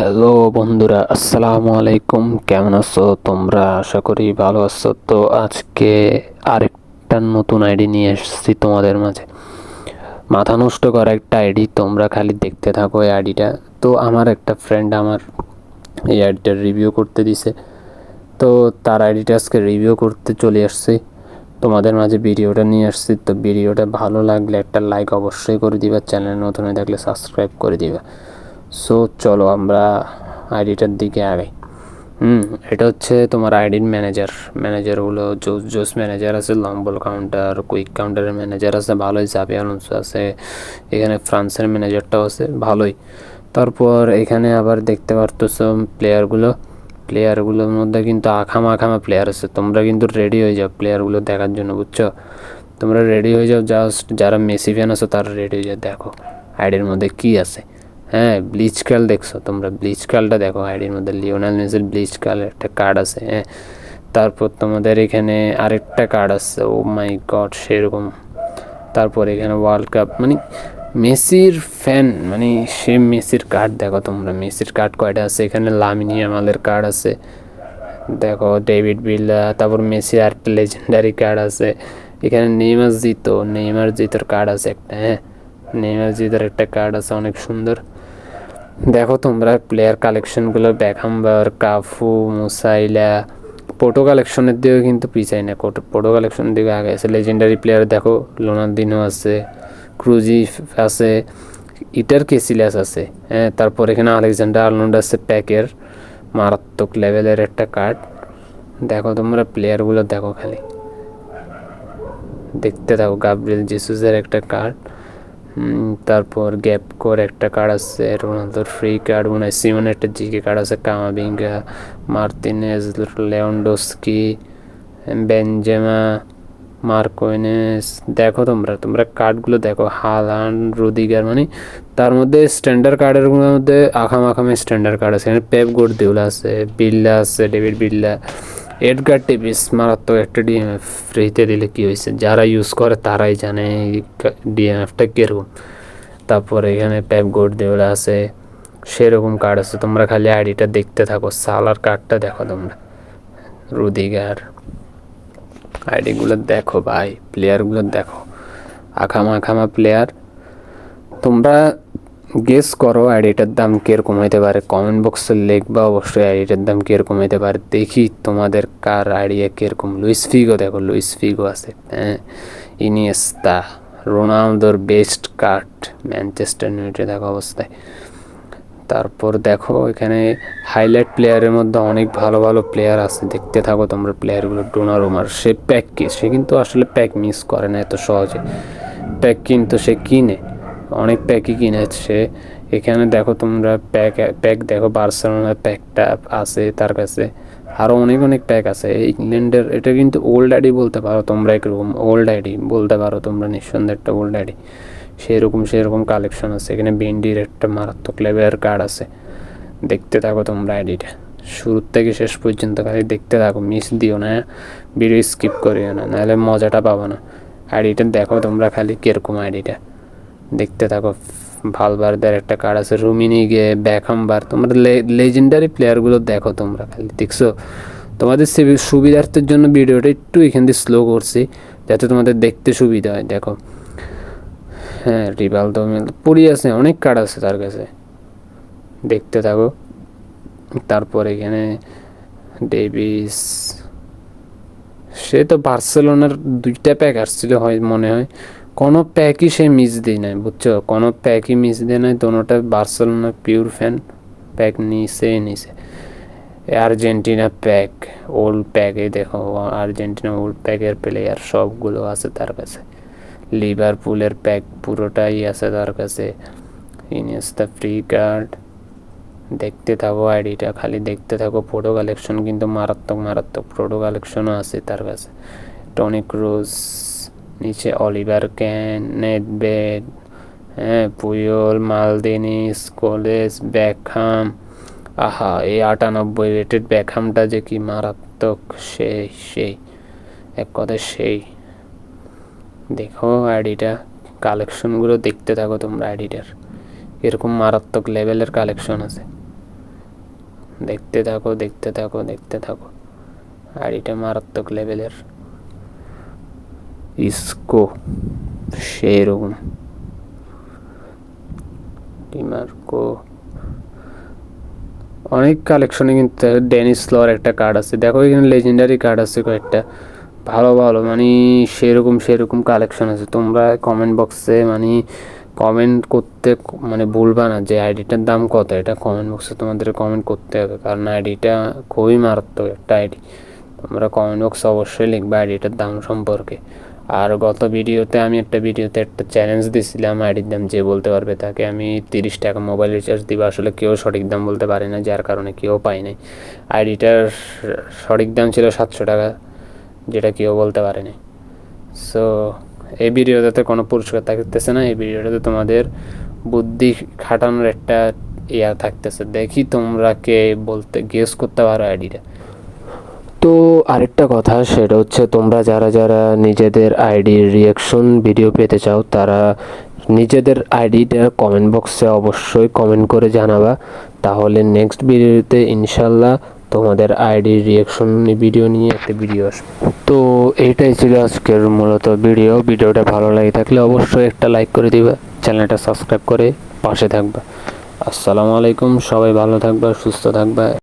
Hello বন্ধুরা, আসসালামু আলাইকুম। কেমন আছো তোমরা? আশা করি ভালো আছো। তো আজকে আরেকটা নতুন আইডি নিয়ে এসেছি তোমাদের মাঝে। মাথা নষ্ট করা একটা আইডি, তোমরা খালি দেখতে থাকো এই আইডিটা। তো আমার একটা ফ্রেন্ড আমার এই আইডিটার রিভিউ করতে দিছে। তো তার আইডিটা আজকে রিভিউ করতে চলে আসছি। তোমাদের মাঝে ভিডিওটা নিয়ে আসছি। তো ভিডিওটা ভালো লাগলে একটা লাইক অবশ্যই করে দিবা, চ্যানেল নতুন হয়ে থাকলে সাবস্ক্রাইব করে দিবা। সো চলো আমরা আইডিটার দিকে আগাই। হুম, এটা হচ্ছে তোমার আইডির ম্যানেজার ম্যানেজারগুলো জোস জোস ম্যানেজার আছে লম্বল কাউন্টার কুইক কাউন্টারের ম্যানেজার আছে, ভালোই জাবি আলোনসো আছে, এখানে ফ্রান্সের ম্যানেজারটাও আছে, ভালোই। তারপর এখানে আবার দেখতে পারতেছো প্লেয়ারগুলো প্লেয়ারগুলোর মধ্যে কিন্তু আখামা আখামা প্লেয়ার আছে। তোমরা কিন্তু রেডি হয়ে যাও প্লেয়ারগুলো দেখার জন্য, বুঝছ? তোমরা রেডি হয়ে যাও জাস্ট যারা মেসি ফ্যান আছো, তারা রেডি হয়ে যাও, দেখো আইডির মধ্যে কি আছে। হ্যাঁ ব্লিচ কাল দেখছ? তোমরা ব্লিচ কালটা দেখো, আইডির মধ্যে লিওনাল মেসির ব্লিচ কাল একটা কার্ড আছে হ্যাঁ। তারপর তোমাদের এখানে আরেকটা কার্ড আছে ও মাই গড সেরকম। তারপর এখানে ওয়ার্ল্ড কাপ মানে মেসির ফ্যান মানে সে মেসির কার্ড দেখো তোমরা, মেসির কার্ড কয়টা আছে? এখানে লামিনি আমাদের কার্ড আছে, দেখো ডেভিড বিল্লা তারপর মেসির আরেকটা লেজেন্ডারি কার্ড আছে। এখানে নেইমার জিতো নেইমার জিতোর কার্ড আছে একটা হ্যাঁ। নেইমার জিতোর একটা কার্ড আছে, অনেক সুন্দর। দেখো তোমরা প্লেয়ার কালেকশনগুলো ব্যাকহাম্বার কাফু মুসাইলা ফটো কালেকশনের দিকেও কিন্তু পিছাই না। ফটো কালেকশনের দিকে আগে আছে। লেজেন্ডারি প্লেয়ার দেখো লোনালদিনো আছে ক্রুজি আছে ইটার কেসিলাস আছে। হ্যাঁ তারপর এখানে আলেকজান্ডার আর্নল্ড আছে প্যাকের মারাত্মক লেভেলের একটা কার্ড দেখো তোমরা প্লেয়ারগুলো দেখো খালি। দেখতে থাকো গাবরিয়েল জেসুসের একটা কার্ড তারপর গ্যাপ কোর একটা কার্ড আছে, রোনালদোর ফ্রি কার্ড মনে হয় সিমন একটা জিকে কার্ড আছে কামাবিঙ্গা মার্তিনেজ লেওন্ডোস্কি বেনজেমা মার্কোইনেস দেখো তোমরা তোমরা কার্ডগুলো দেখো হালান রুদিগার মানে তার মধ্যে স্ট্যান্ডার্ড কার্ডের মধ্যে আখাম আখামে স্ট্যান্ডার্ড কার্ড আছে। পেপ গোড দেউলা আছে বিল্লা আছে ডেভিড বিল্লা এডগার টিভিস মারাত্মক একটা ডিএমএফ ফ্রিতে দিলে কী হয়েছে? যারা ইউজ করে তারাই জানে ডিএমএফটা কীরকম। তারপর এখানে প্যাপ গোড দেওয়া আছে, সেরকম কার্ড আছে। তোমরা খালি আইডিটা দেখতে থাকো, সালার কার্ডটা দেখো তোমরা। রুদিগার আইডিগুলো দেখো ভাই প্লেয়ারগুলো দেখো। আখামা আখামা প্লেয়ার তোমরা গেস করো আইডিটার দাম কীরকম হইতে পারে? কমেন্ট বক্সে লিখবা, অবশ্যই আইডিটার দাম কীরকম হইতে পারে? দেখি তোমাদের কার আইডিয়া কীরকম। লুইস ফিগো, দেখো, লুইস ফিগো আছে হ্যাঁ? ইনিয়েস্তা, রোনালদোর বেস্ট কার্ড ম্যানচেস্টার ইউনাইটেড দেখো অবস্থায়। তারপর দেখো, এখানে হাইলাইট প্লেয়ারের মধ্যে অনেক ভালো ভালো প্লেয়ার আছে। দেখতে থাকো তোমরা প্লেয়ারগুলো ডোনারোমার সে প্যাক কি? সে কিন্তু আসলে প্যাক মিস করে না এত সহজে। প্যাক কিন্তু সে কিনে। অনেক প্যাকই কিনেছে। এখানে দেখো তোমরা প্যাক প্যাক দেখো বার্সেলোনার প্যাকটা আছে তার কাছে। আরও অনেক অনেক প্যাক আছে। ইংল্যান্ডের, এটা কিন্তু ওল্ড আইডি বলতে পারো তোমরা একরকম ওল্ড আইডি বলতে পারো তোমরা নিঃসন্দেহে একটা ওল্ড আইডি সেরকম সেরকম কালেকশন আছে। এখানে বেন্ডির একটা মারাত্মক লেভেলের কার্ড আছে। দেখতে থাকো তোমরা আইডিটা শুরু থেকে শেষ পর্যন্ত খালি দেখতে থাকো মিস দিও না ভিডিও স্কিপ করিও না, নাহলে মজাটা পাবো না। আইডিটা দেখো তোমরা খালি কীরকম আইডিটা দেখতে থাকো, ভালবারদের একটা কার্ড আছে, রুমিনি রুমিনিগে ব্যাকহামবার। তোমরা লেজেন্ডারি প্লেয়ারগুলো দেখো তোমরা খালি, দেখছ? তোমাদের সুবিধার্থের জন্য ভিডিওটা একটু এখান দিয়ে স্লো করছি, যাতে তোমাদের দেখতে সুবিধা হয়, দেখো। হ্যাঁ রিভালদো পড়ি আছে, অনেক কার্ড আছে তার কাছে। দেখতে থাকো। তারপর এখানে ডেভিস সে তো বার্সেলোনার দুইটা প্যাক আসছিল হয়, মনে হয়। কোনো প্যাকই সে মিস দেয় নাই, বুঝছ? কোনো প্যাকই মিস দেয় নাই, দোনোটা বার্সেলোনা পিওর ফ্যান প্যাক নিছে নিছে। আর্জেন্টিনা প্যাক ওল্ড প্যাকে দেখো, আর্জেন্টিনা ওল্ড প্যাকের প্লেয়ার সবগুলো আছে তার কাছে। লিভারপুলের প্যাক পুরোটাই আছে তার কাছে। ইনিয়েস্তা ফ্রি কার্ড, দেখতে থাকো আইডিটা, খালি দেখতে থাকো ফটো কালেকশন কিন্তু মারাত্মক মারাত্মক ফটো কালেকশনও আছে তার কাছে। টনি ক্রুজ নিচে অলিভার ক্যান নেটবেড হ্যাঁ পুয়ল মালদিনি স্কোলেস ব্যাকহাম। আহা, এই আটানব্বই রেটেড ব্যাকহামটা যে কি মারাত্মক, সেই সেই। এক কথায় সেই। দেখো আইডিটা, কালেকশনগুলো দেখতে থাকো তোমরা আইডিটার। এরকম মারাত্মক লেভেলের কালেকশন আছে। দেখতে থাকো দেখতে থাকো দেখতে থাকো। আইডিটা মারাত্মক লেভেলের। ইসকো সেই রকম অনেক কালেকশনে কিন্তু ডেনিস লর একটা কার্ড আছে। দেখো, এখানে লেজেন্ডারি কার্ড আছে কয়েকটা। ভালো ভালো মানে সেরকম সেরকম কালেকশন আছে। তোমরা কমেন্ট বক্সে মানে কমেন্ট করতে মানে ভুলবা না যে আইডিটার দাম কত। এটা কমেন্ট বক্সে তোমাদের কমেন্ট করতে হবে। কারণ আইডিটা খুবই মারাত্মক একটা আইডি তোমরা কমেন্ট বক্সে অবশ্যই লিখবে আইডিটার দাম সম্পর্কে। আর গত ভিডিওতে আমি একটা ভিডিওতে একটা চ্যালেঞ্জ দিয়েছিলাম আইডির দাম যে বলতে পারবে তাকে আমি তিরিশ টাকা মোবাইল রিচার্জ দিব। আসলে কেউ সঠিক দাম বলতে পারে না, যার কারণে কেউ পায় নাই। আইডিটার সঠিক দাম ছিল সাতশো টাকা, যেটা কেউ বলতে পারেনি সো এই ভিডিওটাতে কোনো পুরস্কার থাকতেছে না, এই ভিডিওটাতে তোমাদের বুদ্ধি খাটানোর একটা ইয়া থাকতেছে। দেখি তোমরা কে বলতে গেস করতে পারো আইডিটা। তো আরেকটা কথা, সেটা হচ্ছে তোমরা যারা যারা নিজেদের আইডির রিয়াকশন ভিডিও পেতে চাও, তারা নিজেদের আইডিটা কমেন্ট বক্সে অবশ্যই কমেন্ট করে জানাবা। তাহলে নেক্সট ভিডিওতে ইনশাল্লাহ তোমাদের আইডির রিয়াকশন ভিডিও নিয়ে একটা ভিডিও আসবে। তো এইটাই ছিল আজকের মূলত ভিডিও ভিডিওটা ভালো লাগে থাকলে অবশ্যই একটা লাইক করে দিবা, চ্যানেলটা সাবস্ক্রাইব করে পাশে থাকবা। আসসালামু আলাইকুম, সবাই ভালো থাকবা, সুস্থ থাকবা।